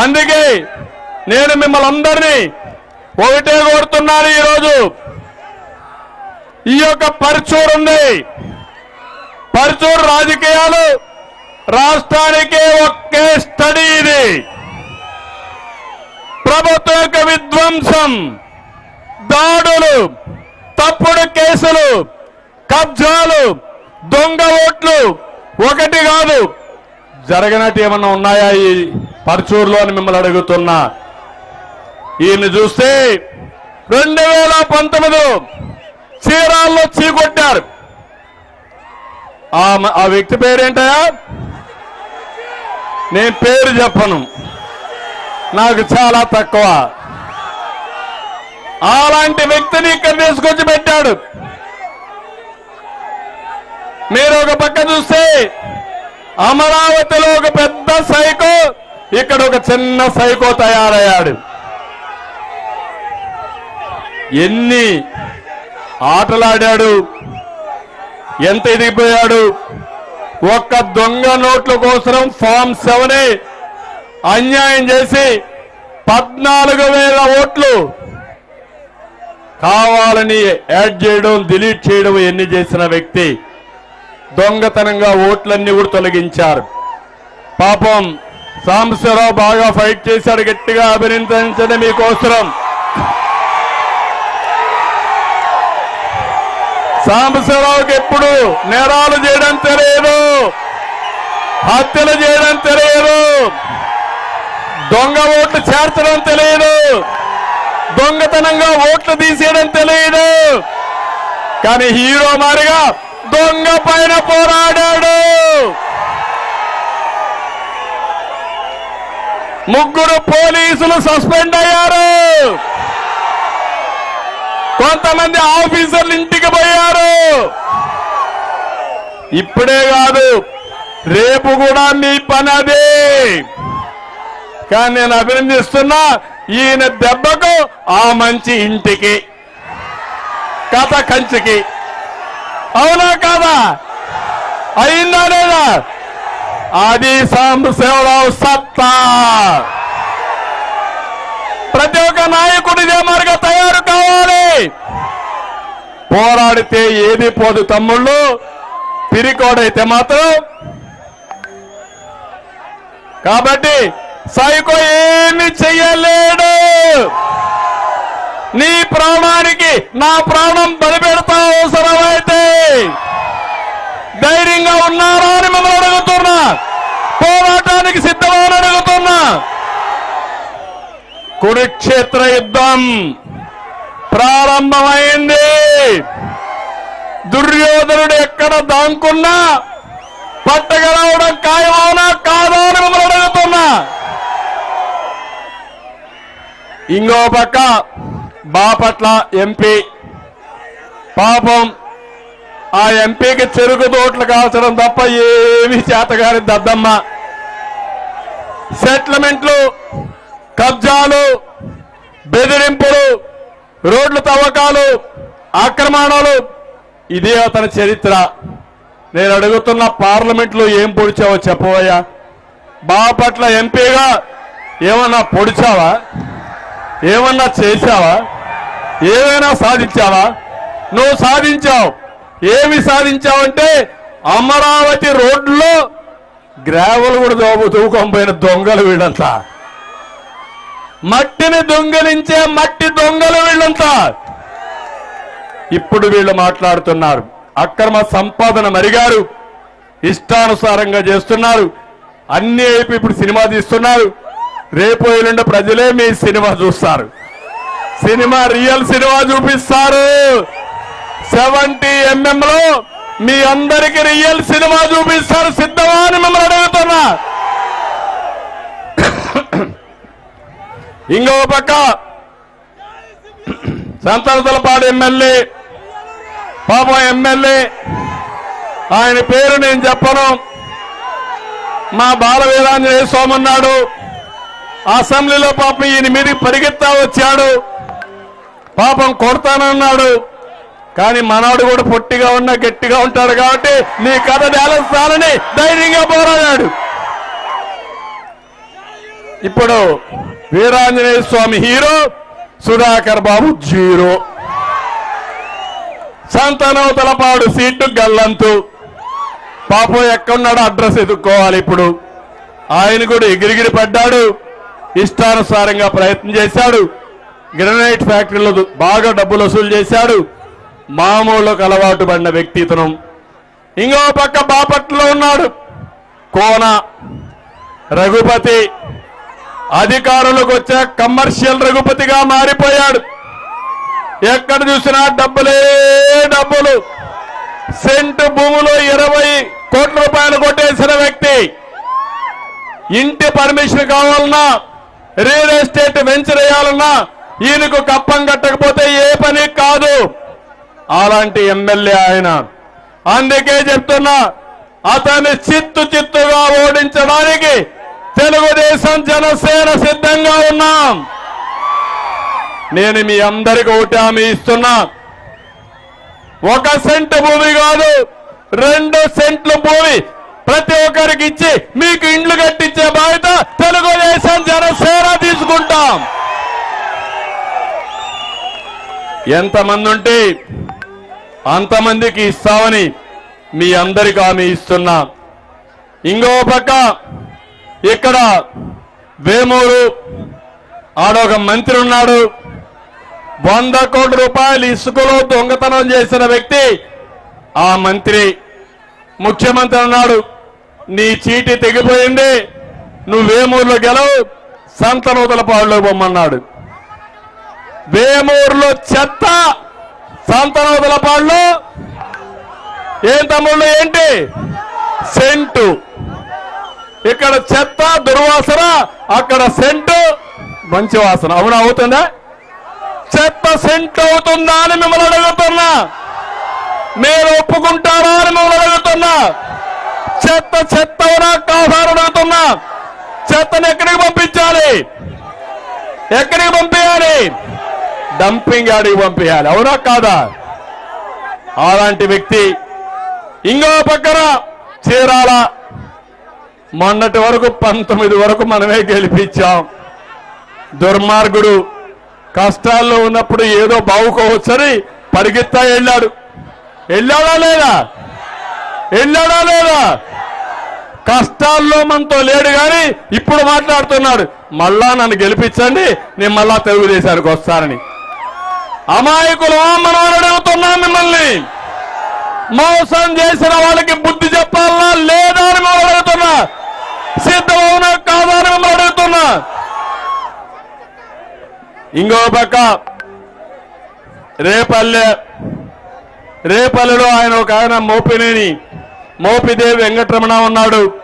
అందుకే నేను మిమ్మల్ని అందరినీ ఒకటే కోరుతున్నాను ఈరోజు. ఈ యొక్క పరుచూరు ఉంది. పరుచూరు రాజకీయాలు రాష్ట్రానికి ఒకే స్టడీ ఇది. ప్రభుత్వ యొక్క విధ్వంసం దాడులు తప్పుడు కేసులు కబ్జాలు దొంగ ఓట్లు ఒకటి కాదు. జరగనట్టు ఏమన్నా ఉన్నాయా ఈ పరచూరులో అని మిమ్మల్ని అడుగుతున్నా. ఈయన్ని చూస్తే రెండు వేల పంతొమ్మిదిలో చీరాల్లో చీకొట్టారు. ఆ ఆ వ్యక్తి పేరేంటయా నేను పేరు చెప్పను. నాకు చాలా తక్కువ. అలాంటి వ్యక్తిని ఇక్కడ తీసుకొచ్చి పెట్టాడు. మీరు ఒక పక్క చూస్తే అమరావతిలో ఒక పెద్ద సైకో ఇక్కడ ఒక చిన్న సైకో తయారయ్యాడు. ఎన్ని ఆటలాడాడు ఎంత ఎదిగిపోయాడు. ఒక్క దొంగ నోట్ల కోసం ఫామ్ సెవెన్ అన్యాయం చేసి పద్నాలుగు వేల ఓట్లు కావాలని యాడ్ చేయడం డిలీట్ చేయడం ఎన్ని చేసిన వ్యక్తి? దొంగతనంగా ఓట్లన్నీ కూడా తొలగించారు. పాపం సాంబశివరావు బాగా ఫైట్ చేశాడు గట్టిగా అభినందించడం మీకోసరం. సాంబశివరావుకి ఎప్పుడు నేరాలు చేయడం తెలియదు హత్యలు చేయడం తెలియదు దొంగ ఓట్లు చేర్చడం తెలియదు దొంగతనంగా ఓట్లు తీసేయడం తెలియదు. కానీ హీరో మారిగా దొంగ పైన పోరాడాడు. ముగ్గురు పోలీసులు సస్పెండ్ అయ్యారు. కొంతమంది ఆఫీసర్లు ఇంటికి పోయారు. ఇప్పుడే కాదు రేపు కూడా మీ పని అదే. కానీ నేను అభినందిస్తున్నా ఈయన దెబ్బకు ఆ మంచి ఇంటికి కథ కంచికి. అవునా కాదా? అయిందా లేదా? అది సాంబశివరావు సత్తా. ప్రతి ఒక్క నాయకుడు ఇదే మార్గం తయారు కావాలి. పోరాడితే ఏది పోదు తమ్ముళ్ళు. పిరికోడైతే మాత్రం కాబట్టి సైకో ఏమి చెయ్యాలి. నీ ప్రాణానికి నా ప్రాణం బలిపెడతా అవసరమైతే ధైర్యంగా ఉన్నారా అని మిమ్మల్ని అడుగుతున్నా. పోరాటానికి సిద్ధమని అడుగుతున్నా. కురుక్షేత్ర యుద్ధం ప్రారంభమైంది. దుర్యోధనుడు ఎక్కడ దాంకున్నా పట్టగలవడం ఖాయమవునా కాదా అని మిమ్మల్ని అడుగుతున్నా. ఇంకో పక్క బాపట్ల ఎంపీ. పాపం ఆ ఎంపీకి చెరుకు తోట్లు కాల్చడం తప్ప ఏమీ చేతగాని దద్దమ్మ. సెటిల్మెంట్లు కబ్జాలు బెదిరింపులు రోడ్లు తవ్వకాలు ఆక్రమణలు ఇదే అతని చరిత్ర. నేను అడుగుతున్న పార్లమెంట్లో ఏం పొడిచావో చెప్పబోయా బాపట్ల ఎంపీగా ఏమన్నా పొడిచావా? ఏమన్నా చేశావా? ఏదైనా సాధించావా? నువ్వు సాధించావు. ఏమి సాధించావంటే అమరావతి రోడ్లో గ్రావెల్ కూడా తూకం పోయిన దొంగలు వీళ్ళంతా మట్టిని దొంగలించే మట్టి దొంగలు వీళ్ళంతా ఇప్పుడు వీళ్ళు మాట్లాడుతున్నారు. అక్రమ సంపాదన మరిగారు. ఇష్టానుసారంగా చేస్తున్నారు. అన్ని వైపు ఇప్పుడు సినిమా తీస్తున్నారు. రేపు ఎల్లుండి ప్రజలే మీ సినిమా చూస్తారు. సినిమా రియల్ సినిమా చూపిస్తారు. సెవెంటీ ఎంఎం లో మీ అందరికి రియల్ సినిమా చూపిస్తారు. సిద్ధమా అని మిమ్మల్ని అడుగుతున్నా. ఇంకో పక్క సంతనతలపాడు ఎమ్మెల్యే పాపం ఎమ్మెల్యే ఆయన పేరు నేను చెప్పను. మా బాల వీరాంజనేయ స్వామి అసెంబ్లీలో పాపం ఈయన మీద పరిగెత్తా వచ్చాడు. పాపం కొడతానన్నాడు. కానీ మనవాడు కూడా పొట్టిగా ఉన్నా గట్టిగా ఉంటాడు కాబట్టి నీ కథ నేలస్తానని ధైర్యంగా పోరాడాడు. ఇప్పుడు Veeranjaneya Swamy hero Sudhakar Babu zero. Santhanuthalapadu seat గల్లంతు. పాపం ఎక్కడున్నాడో అడ్రస్ ఎదుక్కోవాలి ఇప్పుడు. ఆయన కూడా ఎగిరిగిరి పడ్డాడు. ఇష్టానుసారంగా ప్రయత్నం చేశాడు. గ్రనైట్ ఫ్యాక్టరీలో బాగా డబ్బులు వసూలు చేశాడు. మామూలుకు అలవాటు పడిన వ్యక్తి ఇతను. ఇంకో పక్క బాపట్లో ఉన్నాడు. కోన. రఘుపతి. అధికారులకు వచ్చే కమర్షియల్ రఘుపతిగా మారిపోయాడు. ఎక్కడ చూసినా డబ్బులే డబ్బులు. సెంటు భూములో ఇరవై కోట్ల రూపాయలు కొట్టేసిన వ్యక్తి. ఇంటి పర్మిషన్ కావాలన్నా రియల్ ఎస్టేట్ వెంచర్ వేయాలన్నా ఈయనకు కప్పం కట్టకపోతే ఏ పని కాదు. అలాంటి ఎమ్మెల్యే ఆయన. అందుకే చెప్తున్నా అతన్ని చిత్తు చిత్తుగా ఓడించడానికి తెలుగుదేశం జనసేన సిద్ధంగా ఉన్నాం. నేను మీ అందరికి ఒకటి హామీ ఇస్తున్నా. ఒక సెంటు భూమి కాదు రెండు సెంట్లు భూమి ప్రతి ఒక్కరికి ఇచ్చి మీకు ఇండ్లు కట్టించే బాధ్యత తెలుగుదేశం జనసేన తీసుకుంటాం. ఎంతమంది ఉంటే అంతమందికి ఇస్తామని మీ అందరికి హామీ ఇస్తున్నా. ఇంకో పక్క ఇక్కడ వేమూరు ఆడొక మంత్రి ఉన్నాడు. వంద కోట్ల రూపాయలు ఇసుకలో దొంగతనం చేసిన వ్యక్తి ఆ మంత్రి. ముఖ్యమంత్రి అన్నాడు నీ చీటి తెగిపోయింది నువ్వు వేమూరులో గెలవు సంతనూతలపాడులో బొమ్మన్నాడు వేమూరులో చెత్త సంతనూతలపాడులో ఏం తమ్ముళ్ళు ఏంటి? సెంటు. ఇక్కడ చెత్త దుర్వాసన అక్కడ సెంటు. మంచి వాసన. అవునా అవుతుందా? చెత్త సెంట్ అవుతుందా అని మిమ్మల్ని అడుగుతున్నా. మీరు ఒప్పుకుంటారా అని మిమ్మల్ని అడుగుతున్నా. చెత్త చెత్త అవునా కాదా అని అడుగుతున్నా. చెత్తను ఎక్కడికి పంపించాలి? ఎక్కడికి పంపించాలి? డంపింగ్ యార్డ్కి పంపించాలి. అవునా కాదా? అలాంటి వ్యక్తి ఇంకో పక్కన చీరాల మొన్నటి వరకు పంతొమ్మిది వరకు మనమే గెలిపించాం. దుర్మార్గుడు కష్టాల్లో ఉన్నప్పుడు ఏదో బావుకోవచ్చని పరిగెత్తా వెళ్ళాడు. వెళ్ళాడా లేదా? వెళ్ళాడా లేదా? కష్టాల్లో మనతో లేడు కానీ ఇప్పుడు మాట్లాడుతున్నాడు. మళ్ళా నన్ను గెలిపించండి నేను మళ్ళా తెలుగుదేశానికి వస్తానని. అమాయకులు మనం అడుగుతున్నాం మిమ్మల్ని. మోసం చేసిన వాళ్ళకి బుద్ధి చెప్పాలా లేదా అని మిమ్మల్ని అడుగుతున్నా. సిద్ధమవునా కాదా అని మిమ్మల్ని అడుగుతున్నా. ఇంకో పక్క. రేపల్లె రేపల్లెలో ఆయన ఒక ఆయన మోపినేని. మోపిదేవి వెంకటరమణ ఉన్నాడు.